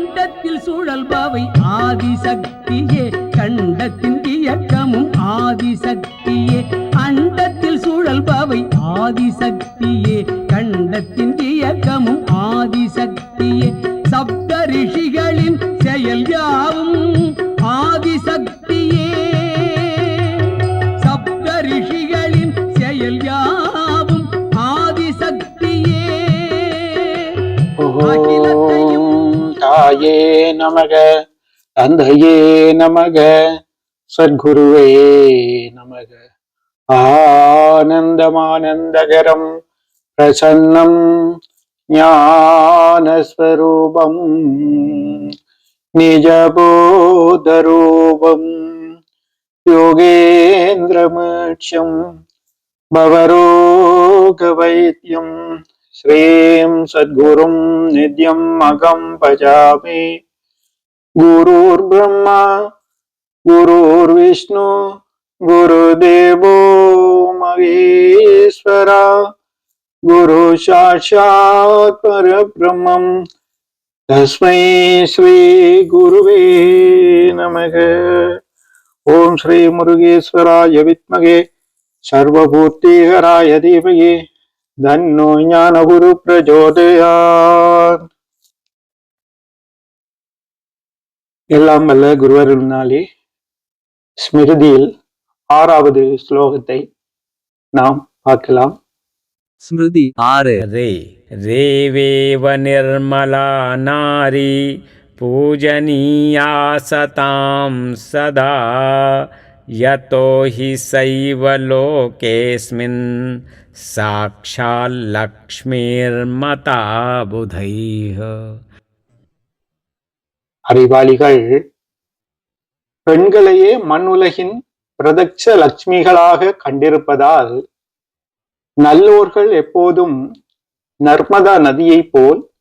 அண்டத்தில் சுழல்பவை ஆதிசக்தியே. கண்டத்தின் இயக்கமும் ஆதிசக்தியே. அண்டத்தில் சுழல்பவை ஆதிசக்தியே. கண்டத்தின் இயக்கமும் ஆதிசக்தியே. சப்த ரிஷிகளின் செயல் யாவும் ஆதிசக்தியே. சப்த ரிஷிகளின் செயல் யாவும் ஆதிசக்தியே. அகிலத்தையும் தாயே நமக தந்தையே நமக சத்குருவே நமக. ஆனந்தமானந்தகரம் பிரசன்னம் ஞானஸ்வரூபம் நிஜபோதரூபம் யோகேந்திரமீட்சம் பவரோக வைத்தியம் श्रीं सद्गुरुं नित्यम् अहं भजामि। गुरुर्ब्रह्मा, गुरुर्विष्णु, गुरुदेवो महेश्वर गुरु साक्षात् परब्रह्मम् तस्मै श्रीगुरुवे नमः। ॐ श्रीमुरुगेश्वराय विद्महे, सर्वभूतिहराय धीमहि தன்னோ ஞான குரு பிரஜோதயாத் எல்லாம் வல்ல குருவருள்னாலே ஸ்மிருதியில் ஆறாவது ஸ்லோகத்தை நாம் பார்க்கலாம் ஸ்மிருதி ஆறு रे रेवेव निर्मला नारी पूजनीया सतां सदा यतो हि सैव लोकेऽस्मिन् சாட்சால்லக்ஷ்மீர்மதா புதைஹ அறிவாளிகள் பெண்களையே மண் உலகின் பிரதட்ச லட்சுமிகளாக கண்டிருப்பதால் நல்லோர்கள் எப்போதும் நர்மதா நதியைப் போல்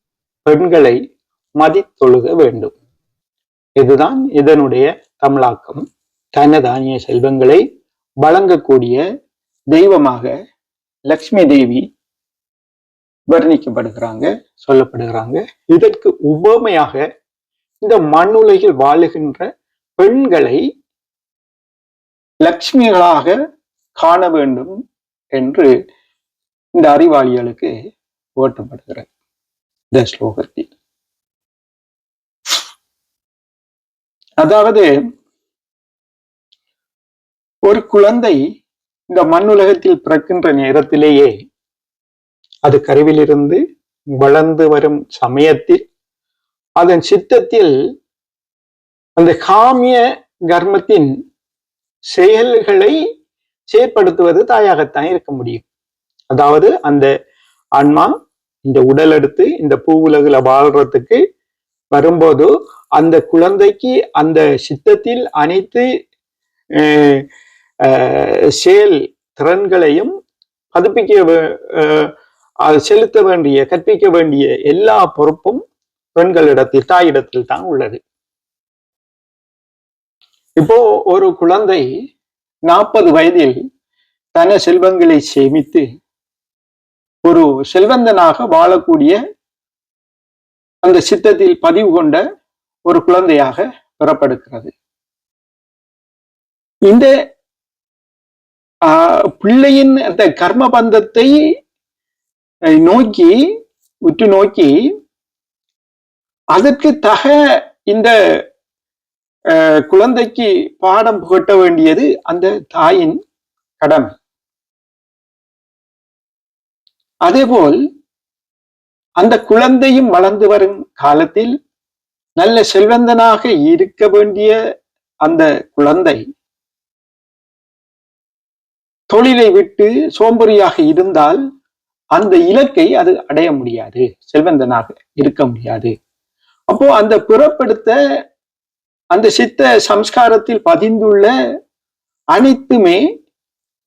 பெண்களை மதித்தொழுக வேண்டும். இதுதான் இதனுடைய தமிழாக்கம். தன்னதானிய செல்வங்களை வழங்கக்கூடிய தெய்வமாக லக்ஷ்மி தேவி வர்ணிக்கப்படுகிறாங்க. சொல்லப்படுகிறாங்க. இதற்கு உபமையாக இந்த மண்ணுலகில் வாழுகின்ற பெண்களை லக்ஷ்மிகளாக காண வேண்டும் என்று இந்த அறிவாளிகளுக்கு ஓட்டப்படுகிறது. இந்த ஸ்லோகத்தில். அதாவது ஒரு குழந்தை இந்த மண்ணுலகத்தில் பிறக்கின்ற நேரத்திலேயே அது கருவிலிருந்து வளர்ந்து வரும் சமயத்தில் அதன் சித்தத்தில் அந்த காமிய கர்மத்தின் செயல்களை செயற்படுத்துவது தாயாகத்தான் இருக்க முடியும். அதாவது அந்த ஆன்மா இந்த உடல் எடுத்து இந்த பூ உலகில வாழ்றதுக்கு வரும்போது அந்த குழந்தைக்கு அந்த சித்தத்தில் அனைத்து அஹ், செயல் திறன்களையும் பதிப்பிக்க செலுத்த வேண்டிய கற்பிக்க வேண்டிய எல்லா பொறுப்பும் பெண்களிடத்தில் தாயிடத்தில் தான் உள்ளது. இப்போ ஒரு குழந்தை நாற்பது வயதில் தன செல்வங்களை சேமித்து ஒரு செல்வந்தனாக வாழக்கூடிய அந்த சித்தத்தில் பதிவு கொண்ட ஒரு குழந்தையாக பெறப்படுகிறது. இந்த பிள்ளையின் அந்த கர்ம பந்தத்தை நோக்கி உற்று நோக்கி அதற்கு தக இந்த குழந்தைக்கு பாடம் புகட்ட வேண்டியது அந்த தாயின் கடமை அதேபோல் அந்த குழந்தையும் வளர்ந்து வரும் காலத்தில் நல்ல செல்வந்தனாக இருக்க வேண்டிய அந்த குழந்தை தொழிலை விட்டு சோம்பறியாக இருந்தால் அந்த இலக்கை அது அடைய முடியாது செல்வந்தனாக இருக்க முடியாது. அப்போ அந்த பிறப்படுத்த அந்த சித்த சம்ஸ்காரத்தில் பதிந்துள்ள அனைத்துமே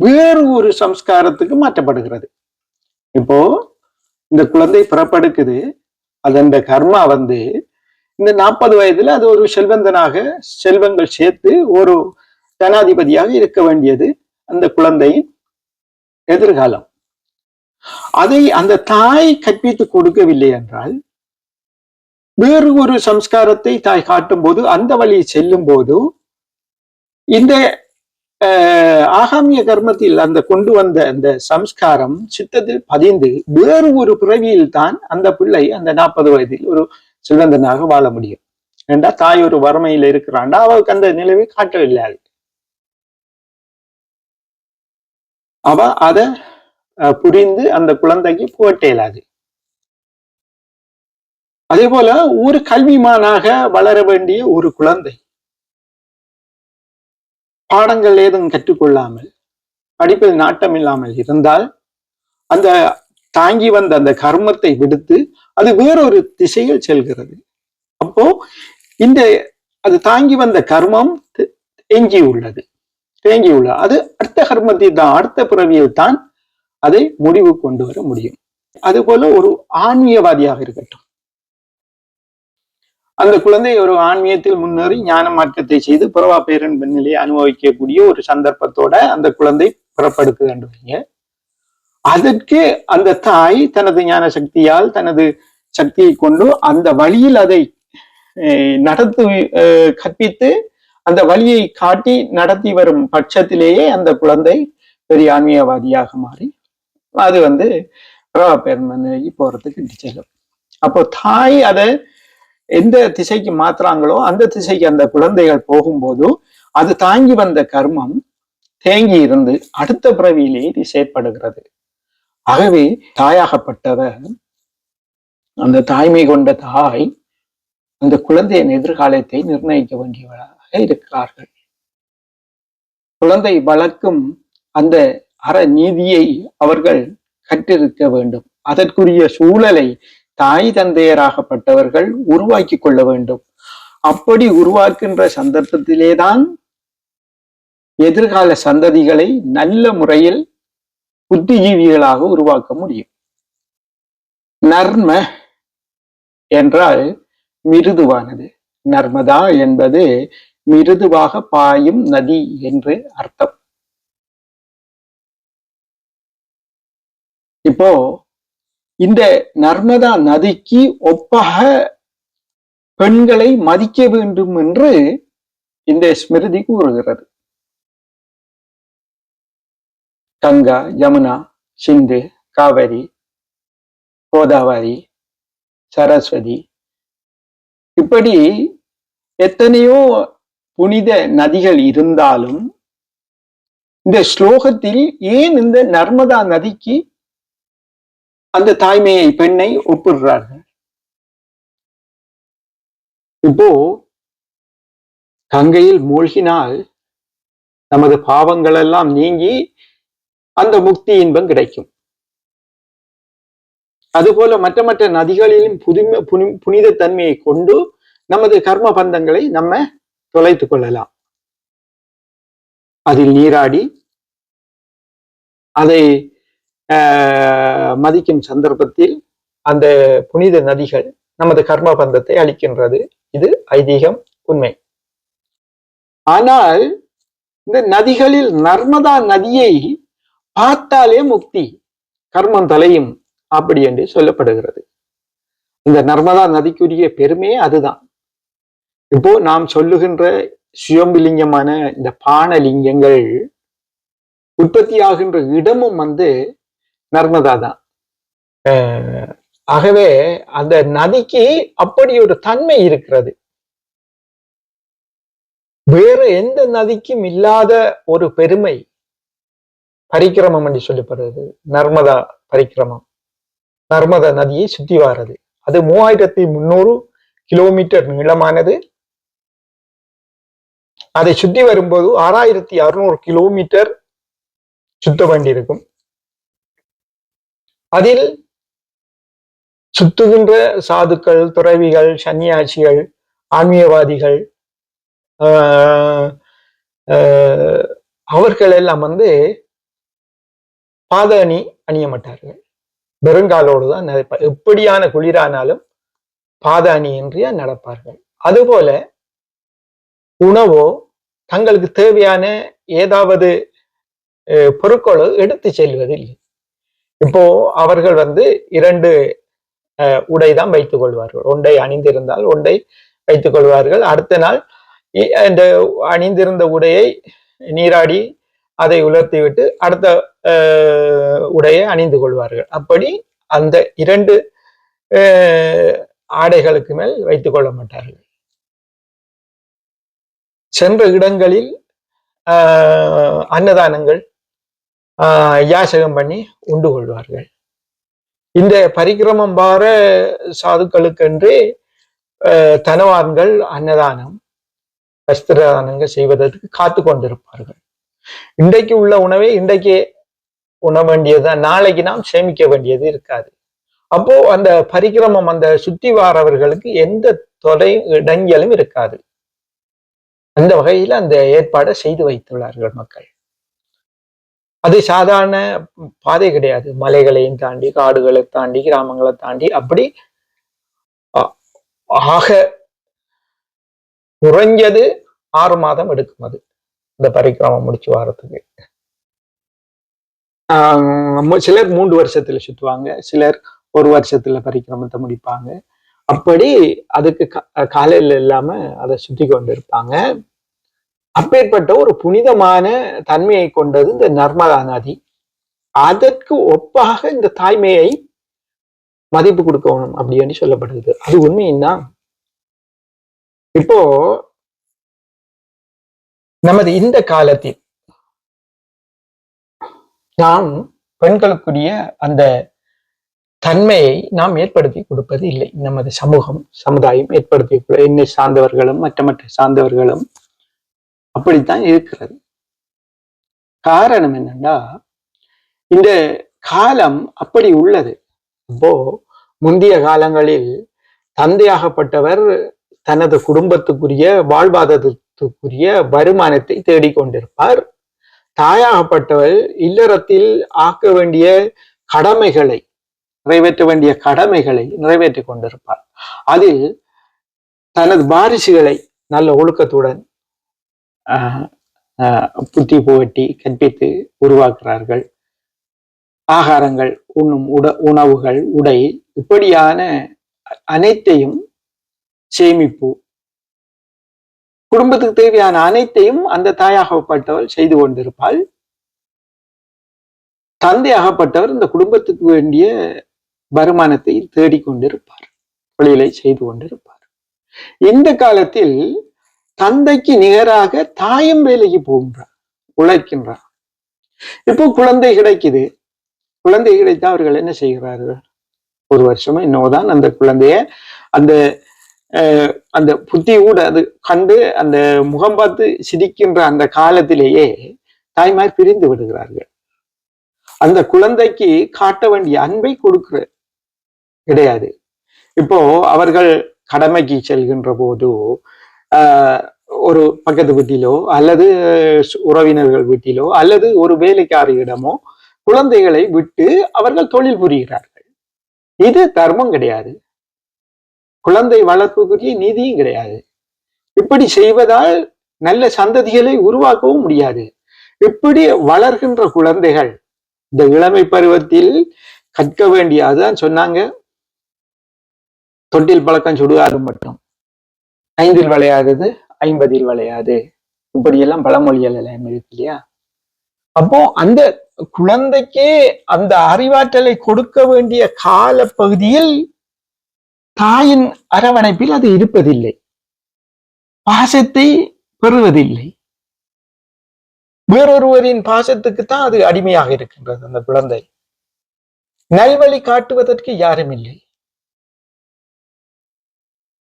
வேறு ஒரு சம்ஸ்காரத்துக்கு மாற்றப்படுகிறது. இப்போ இந்த குழந்தை பிறப்படுக்குது அதன் கர்மா வந்து இந்த நாற்பது வயதுல அது ஒரு செல்வந்தனாக செல்வங்கள் சேர்த்து ஒரு ஜனாதிபதியாக இருக்க வேண்டியது. அந்த குழந்தையின் எதிர்காலம். அதை அந்த தாய் கற்பித்து கொடுக்கவில்லை என்றால் வேறு ஒரு சம்ஸ்காரத்தை தாய் காட்டும் போது அந்த வழி செல்லும் போது இந்த ஆகாமிய கர்மத்தில் அந்த கொண்டு வந்த அந்த சம்ஸ்காரம் சித்தத்தில் பதிந்து வேறு ஒரு பிறவியில் தான் அந்த பிள்ளை அந்த நாற்பது வயதில் ஒரு செல்வந்தனாக வாழ முடியும். ஏண்டா தாய் ஒரு வறுமையில இருக்கிறாண்டா அவளுக்கு அந்த நிலைவை காட்டவில்லை அது. அவ அதை புரிந்து அந்த குழந்தைக்கு போட்டேலாது அதே போல ஒரு கல்விமானாக வளர வேண்டிய ஒரு குழந்தை. பாடங்கள் ஏதும் கற்றுக்கொள்ளாமல் படிப்பில் நாட்டம் இல்லாமல் இருந்தால் அந்த தாங்கி வந்த அந்த கர்மத்தை விடுத்து அது வேறொரு திசையில் செல்கிறது. அப்போ இந்த அது தாங்கி வந்த கர்மம் எஞ்சி உள்ளது தேங்கி உள்ள அது அடுத்த கர்மத்தை தான் அடுத்த பிறவியில் தான் அதை முடிவு கொண்டு வர முடியும். அதுபோல ஒரு ஆன்மீகவாதியாக இருக்கட்டும். அந்த குழந்தை ஒரு ஆன்மீகத்தில் முன்னேறி ஞான மாற்றத்தை செய்து புறவா பேரன் பெண்ணிலையை அனுபவிக்கக்கூடிய ஒரு சந்தர்ப்பத்தோட அந்த குழந்தை புறப்படுத்துகின்றீங்க அதற்கு அந்த தாய் தனது ஞான சக்தியால் தனது சக்தியை கொண்டு அந்த வழியில் அதை அஹ், நடத்து அஹ், கற்பித்து அந்த வழியை காட்டி நடத்தி வரும் பட்சத்திலேயே அந்த குழந்தை பெரிய ஆன்மீகவாதியாக மாறி அது வந்து பிரபா பேரன் போறதுக்கு இட்டு செல்லும். அப்போ தாய் அதை எந்த திசைக்கு மாத்துறாங்களோ அந்த திசைக்கு அந்த குழந்தைகள் போகும்போது அது தாங்கி வந்த கர்மம் தேங்கி இருந்து அடுத்த பிறவியிலே இது செயற்படுகிறது. ஆகவே தாயாகப்பட்டவர் அந்த தாய்மை கொண்ட தாய் அந்த குழந்தையின் எதிர்காலத்தை நிர்ணயிக்க வேண்டியவளா இருக்கிறார்கள் குழந்தை வளர்க்கும் அந்த அற நீதியை அவர்கள் கற்றிருக்க வேண்டும். அதற்குரிய சூழலை தாய் தந்தையராகப்பட்டவர்கள் உருவாக்கி கொள்ள வேண்டும். அப்படி உருவாக்கின்ற சந்தர்ப்பத்திலேதான் எதிர்கால சந்ததிகளை நல்ல முறையில் புத்திஜீவிகளாக உருவாக்க முடியும். நர்ம என்றால் மிருதுவானது. நர்மதா என்பது மிருதுவாக பாயும் நதி என்று அர்த்தம். இப்போ இந்த நர்மதா நதிக்கு ஒப்பாக பெண்களை மதிக்க வேண்டும் என்று இந்த ஸ்மிருதி கூறுகிறது. கங்கா யமுனா சிந்து காவேரி கோதாவரி சரஸ்வதி இப்படி எத்தனையோ புனித நதிகள் இருந்தாலும் இந்த ஸ்லோகத்தில் ஏன் இந்த நர்மதா நதிக்கு அந்த தாய்மையை பெண்ணை ஒப்பிடுறார்கள்? இப்போ கங்கையில் மூழ்கினால் நமது பாவங்கள் எல்லாம் நீங்கி அந்த முக்தி இன்பம் கிடைக்கும். அதுபோல மற்ற மற்ற நதிகளிலும் புதுமை புனி- புனித தன்மையை கொண்டு நமது கர்ம பந்தங்களை நம்ம தொலைத்துக் கொள்ளலாம். அதில் நீராடி அதை மதிக்கும் சந்தர்ப்பத்தில் அந்த புனித நதிகள் நமது கர்ம பந்தத்தை அளிக்கின்றது. இது ஐதீகம் உண்மை. ஆனால் இந்த நதிகளில் நர்மதா நதியை பார்த்தாலே முக்தி கர்மம் தலையும் அப்படி என்று சொல்லப்படுகிறது. இந்த நர்மதா நதிக்குரிய பெருமையே அதுதான். இப்போ நாம் சொல்லுகின்ற சுயம்புலிங்கமான இந்த பானலிங்கங்கள் உற்பத்தியாகின்ற இடமும் வந்து நர்மதா தான் ஆகவே அந்த நதிக்கு அப்படி ஒரு தன்மை இருக்கிறது. வேற எந்த நதிக்கும் இல்லாத ஒரு பெருமை பரிக்கிரமம் என்று சொல்லப்படுறது நர்மதா பரிக்கிரமம். நர்மதா நதியை சுத்தி வாரது. அது மூவாயிரத்தி முன்னூறு கிலோமீட்டர் நீளமானது. அதை சுத்தி வரும்போது ஆறாயிரத்தி அறுநூறு கிலோமீட்டர் சுத்த வேண்டியிருக்கும் அதில் சுத்துகின்ற சாதுக்கள் துறவிகள் சன்னியாசிகள் ஆன்மீகவாதிகள் ஆஹ் ஆஹ் அவர்கள் எல்லாம் வந்து பாத அணி அணிய மாட்டார்கள் வெறுங்காலோடு தான் நடப்பார் எப்படியான குளிரானாலும் பாத அணி இன்றியா நடப்பார்கள். அதுபோல உணவோ தங்களுக்கு தேவையான ஏதாவது பொருட்களோ எடுத்து செல்வதில்லை. இப்போ அவர்கள் வந்து இரண்டு உடை தான் வைத்துக் கொள்வார்கள். ஒன்றை அணிந்திருந்தால் ஒன்றை வைத்துக் கொள்வார்கள். அடுத்த நாள் இ- அந்த அணிந்திருந்த உடையை நீராடி அதை உலர்த்திவிட்டு அடுத்த உடையை அணிந்து கொள்வார்கள். அப்படி அந்த இரண்டு ஆடைகளுக்கு மேல் வைத்துக் கொள்ள மாட்டார்கள். சென்ற இடங்களில் அன்னதானங்கள் யாசகம் பண்ணி உண்டு கொள்வார்கள். இந்த பரிக்கிரமம் பார சாதுக்களுக்கென்று தனவான்கள் அன்னதானம் வஸ்திரதானங்கள் செய்வதற்கு காத்து கொண்டிருப்பார்கள். இன்றைக்கு உள்ள உணவை இன்றைக்கே உண்ண வேண்டியதுதான். நாளைக்கு நாம் சேமிக்க வேண்டியது இருக்காது. அப்போ அந்த பரிக்கிரமம் அந்த சுத்தி வாரவர்களுக்கு எந்த தொலை இடைஞ்சலும் இருக்காது. அந்த வகையில் அந்த ஏற்பாடை செய்து வைத்துள்ளார்கள் மக்கள். அது சாதாரண பாதை கிடையாது. மலைகளையும் தாண்டி காடுகளை தாண்டி கிராமங்களை தாண்டி அப்படி ஆக குறைஞ்சது ஆறு மாதம் எடுக்கும் அது. இந்த பரிக்கிரமம் முடிச்சு வாரத்துக்கு. ஆஹ் சிலர் மூன்று வருஷத்துல சுத்துவாங்க. சிலர் ஒரு வருஷத்துல பரிக்கிரமத்தை முடிப்பாங்க. அப்படி அதுக்கு கா- இல்லாம அதை சுத்தி கொண்டிருப்பாங்க. அப்பேற்பட்ட ஒரு புனிதமான தன்மையை கொண்டது இந்த நர்மதா நதி. அதற்கு ஒப்பாக இந்த தாய்மையை மதிப்பு கொடுக்கணும் அப்படின்னு சொல்லப்படுது. அது உண்மைதான் இப்போ நமது இந்த காலத்தில் நாம் பெண்களுக்குரிய அந்த தன்மையை நாம் ஏற்படுத்தி கொடுப்பது இல்லை. நமது சமூகம் சமுதாயம் ஏற்படுத்தி என்னை சார்ந்தவர்களும் மற்ற மற்ற சார்ந்தவர்களும் அப்படித்தான் இருக்கிறது. காரணம் என்னன்னா இந்த காலம் அப்படி உள்ளது. இப்போ முந்தைய காலங்களில் தந்தையாகப்பட்டவர் தனது குடும்பத்துக்குரிய வாழ்வாதாரத்துக்குரிய வருமானத்தை தேடிக்கொண்டிருப்பார். தாயாகப்பட்டவர் இல்லறத்தில் ஆக்க வேண்டிய கடமைகளை நிறைவேற்ற வேண்டிய கடமைகளை நிறைவேற்றிக் கொண்டிருப்பார். அதில் தனது வாரிசுகளை நல்ல ஒழுக்கத்துடன் ஆஹ், புத்தி புகட்டி கற்பித்து உருவாக்குறார்கள் ஆகாரங்கள் உண்ணும் உட உணவுகள் உடை இப்படியான அனைத்தையும் சேமிப்பு. குடும்பத்துக்கு தேவையான அனைத்தையும் அந்த தாயாகப்பட்டவள் செய்து கொண்டிருப்பாள். தந்தையாகப்பட்டவர் இந்த குடும்பத்துக்கு வேண்டிய வருமானத்தை தேடிக்கொண்டிருப்பார். தொழிலை செய்து கொண்டிருப்பார். இந்த காலத்தில் தந்தைக்கு நிகராக தாயும் வேலைக்கு போகின்றார் உழைக்கின்றார். இப்போ குழந்தை கிடைக்குது. குழந்தை கிடைத்தா அவர்கள் என்ன செய்கிறார்கள்? ஒரு வருஷமா இன்னோதான் அந்த குழந்தைய அந்த அஹ், அந்த கூட அது கண்டு அந்த முகம் பார்த்து சிரிக்கின்ற அந்த காலத்திலேயே தாய்மார் பிரிந்து விடுகிறார்கள். அந்த குழந்தைக்கு காட்ட வேண்டிய அன்பை கொடுக்கிற கிடையாது. இப்போ அவர்கள் கடமைக்கு செல்கின்ற போது ஆஹ், ஒரு பக்கத்து வீட்டிலோ அல்லது உறவினர்கள் வீட்டிலோ அல்லது ஒரு வேலைக்காரியிடமோ குழந்தைகளை விட்டு அவர்கள் தொழில் புரிகிறார்கள். இது தர்மம் கிடையாது. குழந்தை வளர்ப்புக்குரிய நீதியும் கிடையாது. இப்படி செய்வதால் நல்ல சந்ததிகளை உருவாக்கவும் முடியாது. இப்படி வளர்கின்ற குழந்தைகள் இந்த இளமை பருவத்தில் கற்க வேண்டிய அதுதான் சொன்னாங்க. தொட்டில் பழக்கம் சுடுகாடு மட்டும். ஐந்தில் விளையாடுது ஐம்பதில் விளையாது. இப்படியெல்லாம் பழமொழிகள் எல்லாம் இருக்கு இல்லையா? அப்போ அந்த குழந்தைக்கே அந்த அறிவாற்றலை கொடுக்க வேண்டிய கால பகுதியில் தாயின் அரவணைப்பில் அது இருப்பதில்லை. பாசத்தை பெறுவதில்லை. வேறொருவரின் பாசத்துக்கு தான் அது அடிமையாக இருக்கின்றது அந்த குழந்தை. நல்வழி காட்டுவதற்கு யாரும் இல்லை.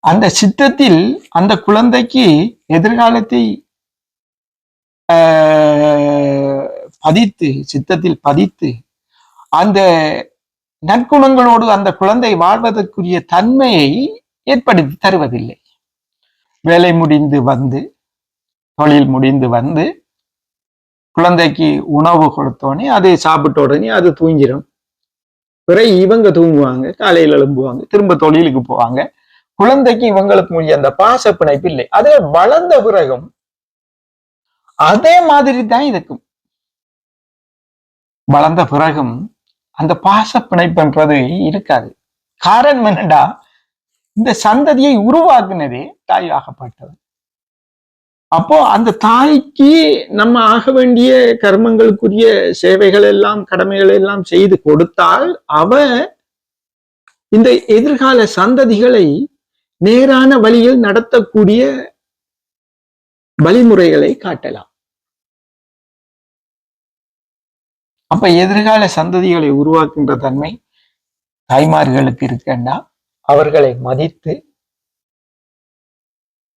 அந்த சித்தத்தில் அந்த குழந்தைக்கு எதிர்காலத்தை ஆஹ், பதித்து சித்தத்தில் பதித்து அந்த நற்குணங்களோடு அந்த குழந்தை வாழ்வதற்குரிய தன்மையை ஏற்படுத்தி தருவதில்லை. வேலை முடிந்து வந்து தொழில் முடிந்து வந்து குழந்தைக்கு உணவு கொடுத்தோடனே அதை சாப்பிட்ட உடனே அது தூங்கிடும் பிறகு இவங்க தூங்குவாங்க காலையில் எழும்புவாங்க திரும்ப தொழிலுக்கு போவாங்க. குழந்தைக்கு இவங்களுக்கு மொழி அந்த பாச பிணைப்பு இல்லை. அது வளர்ந்த பிறகும் அதே மாதிரி தான் இருக்கும். வளர்ந்த பிறகும் அந்த பாச பிணைப்புன்றது இருக்காது. காரணம் என்னடா? இந்த சந்ததியை உருவாக்குனதே தாயாகப்பட்டவன். அப்போ அந்த தாய்க்கு நம்ம ஆக வேண்டிய கர்மங்களுக்குரிய சேவைகள் எல்லாம் கடமைகள் எல்லாம் செய்து கொடுத்தால் அவ இந்த எதிர்கால சந்ததிகளை நேரான வழியில் நடத்தக்கூடிய வழிமுறைகளை காட்டலாம். அப்ப எதிர்கால சந்ததிகளை உருவாக்குகின்ற தன்மை தாய்மார்களுக்கு இருக்கண்டா அவர்களை மதித்து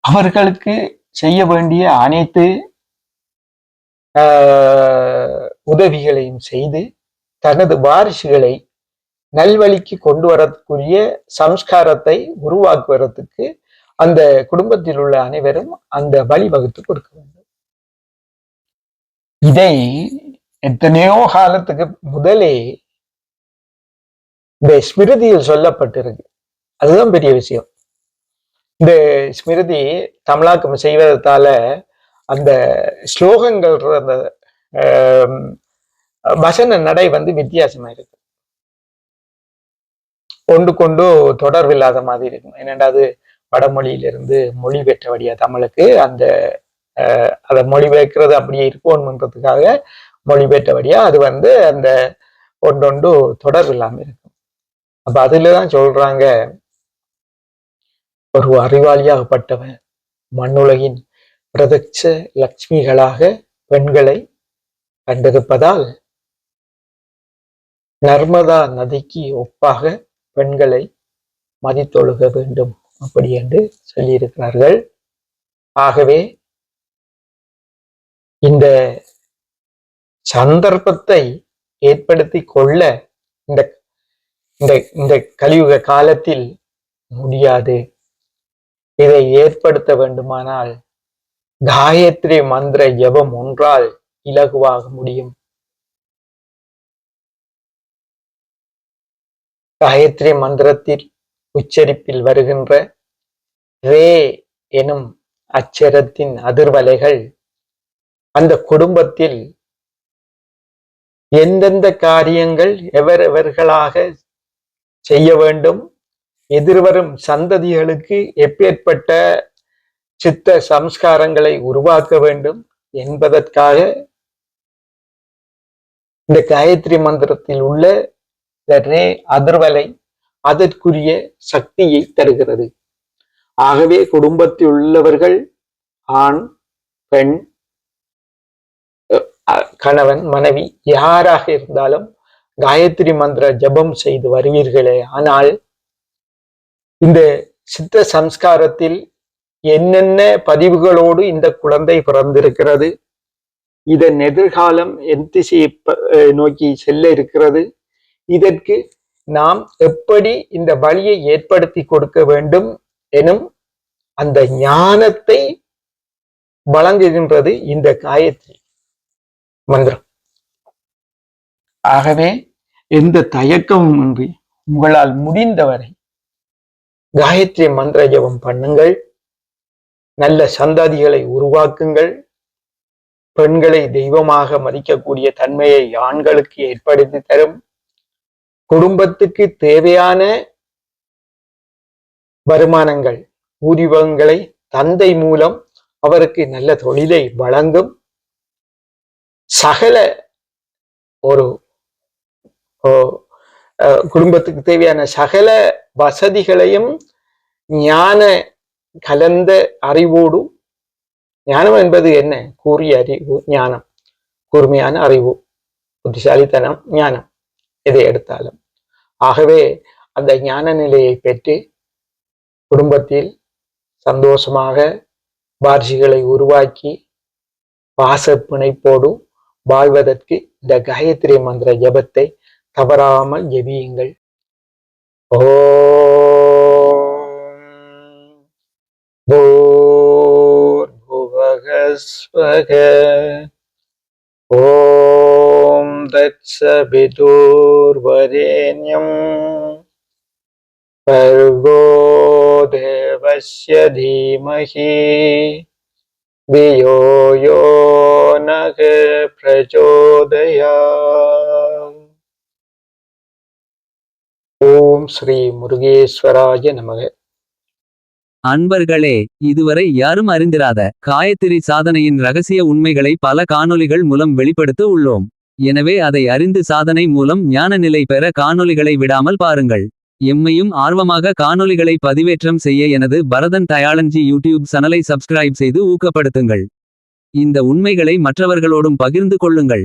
அவர்களுக்கு செய்ய வேண்டிய அனைத்து ஆஹ், உதவிகளையும் செய்து தனது வாரிசுகளை நல்வழிக்கு கொண்டு வரக்கூடிய சம்ஸ்காரத்தை உருவாக்குவதற்கு அந்த குடும்பத்தில் உள்ள அனைவரும் அந்த வழிவகுத்து கொடுக்க வேண்டும். இதை எத்தனையோ காலத்துக்கு முதலே இந்த ஸ்மிருதியில் சொல்லப்பட்டிருக்கு. அதுதான் பெரிய விஷயம். இந்த ஸ்மிருதி தமிழாக்கம் செய்வதால அந்த ஸ்லோகங்கள் அந்த வசன நடை வந்து வித்தியாசமா இருக்கு. ஒன்று கொண்டு தொடர்பில்லாத மாதிரி இருக்கும். ஏனென்றால் அது வடமொழியிலிருந்து மொழி பெற்ற வழியா தமிழுக்கு அந்த அதை மொழிபெயர்க்கிறது அப்படியே இருக்கணுன்றதுக்காக மொழிபெற்றபடியா அது வந்து அந்த ஒன்றொண்டு தொடர்பு இல்லாமல் இருக்கும். அப்ப அதுலதான் சொல்றாங்க ஒரு அறிவாளியாகப்பட்டவன் மண்ணுலகின் பிரதட்ச லட்சுமிகளாக பெண்களை கண்டிருப்பதால் நர்மதா நதிக்கு ஒப்பாக பெண்களை மதித்தொழுக வேண்டும் அப்படி என்று சொல்லியிருக்கிறார்கள். ஆகவே இந்த சந்தர்ப்பத்தை ஏற்படுத்தி கொள்ள இந்த இந்த இந்த கலியுக காலத்தில் முடியாது. இதை ஏற்படுத்த வேண்டுமானால் காயத்ரி மந்திர ஜபம் ஒன்றால் இலகுவாக முடியும். காயத்ரி மந்திரத்தில் உச்சரிப்பில் வருகின்ற ரே எனும் அச்சரத்தின் அதிர்வலைகள் அந்த குடும்பத்தில் எந்தெந்த காரியங்கள் எவரெவர்களாக செய்ய வேண்டும் எதிர்வரும் சந்ததிகளுக்கு எப்பேற்பட்ட சித்த சம்ஸ்காரங்களை உருவாக்க வேண்டும் என்பதற்காக இந்த காயத்ரி மந்திரத்தில் உள்ள இந்த ரே அதிர்வலை அதற்குரிய சக்தியை தருகிறது. ஆகவே குடும்பத்தில் உள்ளவர்கள் ஆண் பெண் அஹ், கணவன் மனைவி யாராக இருந்தாலும் காயத்ரி மந்திர ஜபம் செய்து வருவீர்களே. ஆனால் இந்த சித்த சம்ஸ்காரத்தில் என்னென்ன பதிவுகளோடு இந்த குழந்தை பிறந்திருக்கிறது இதன் எதிர்காலம் எந்த திசையை அஹ் நோக்கி செல்ல இருக்கிறது இதற்கு நாம் எப்படி இந்த வழியை ஏற்படுத்தி கொடுக்க வேண்டும் எனும் அந்த ஞானத்தை வழங்குகின்றது இந்த காயத்ரி மந்திரம். ஆகவே எந்த தயக்கமும் இன்றி உங்களால் முடிந்தவரை காயத்ரி மந்திர ஜபம் பண்ணுங்கள். நல்ல சந்ததிகளை உருவாக்குங்கள். பெண்களை தெய்வமாக மதிக்கக்கூடிய தன்மையை ஆண்களுக்கு ஏற்படுத்தி தரும். குடும்பத்துக்கு தேவையான வருமானங்கள் ஊதியங்களை தந்தை மூலம் அவருக்கு நல்ல தொழிலை வழங்கும் சகல ஒரு குடும்பத்துக்கு தேவையான சகல வசதிகளையும் ஞான கலந்த அறிவோடு ஞானம் என்பது என்ன? கூறிய அறிவு ஞானம். கூர்மையான அறிவு புத்திசாலித்தனம் ஞானம். எதை எடுத்தாலும். ஆகவே அந்த ஞான நிலையை பெற்று குடும்பத்தில் சந்தோஷமாக வார்ஷிகளை உருவாக்கி பாச பிணைப்போடு வாழ்வதற்கு இந்த காயத்ரி மந்திர ஜபத்தை தவறாமல் ஜெபியுங்கள். ஓ பூர்புவக ஓ तत्सवितुर्वरेण्यं भर्गो देवस्य धीमहि धियो यो नः प्रचोदयात् ஓம் ஸ்ரீ முருகேஸ்வராய நமக அன்பர்களே இதுவரை யாரும் அறிந்திராத காயத்ரி சாதனையின் ரகசிய உண்மைகளை பல காணொளிகள் மூலம் வெளிப்படுத்த உள்ளோம் எனவே அதை அறிந்து சாதனை மூலம் ஞான நிலை பெற காணொளிகளை விடாமல் பாருங்கள். எம்மையும் ஆர்வமாக காணொளிகளை பதிவேற்றம் செய்ய எனது பரதன் தயாளன்ஜி யூடியூப் சனலை சப்ஸ்கிரைப் செய்து ஊக்கப்படுத்துங்கள். இந்த உண்மைகளை மற்றவர்களோடும் பகிர்ந்து கொள்ளுங்கள்.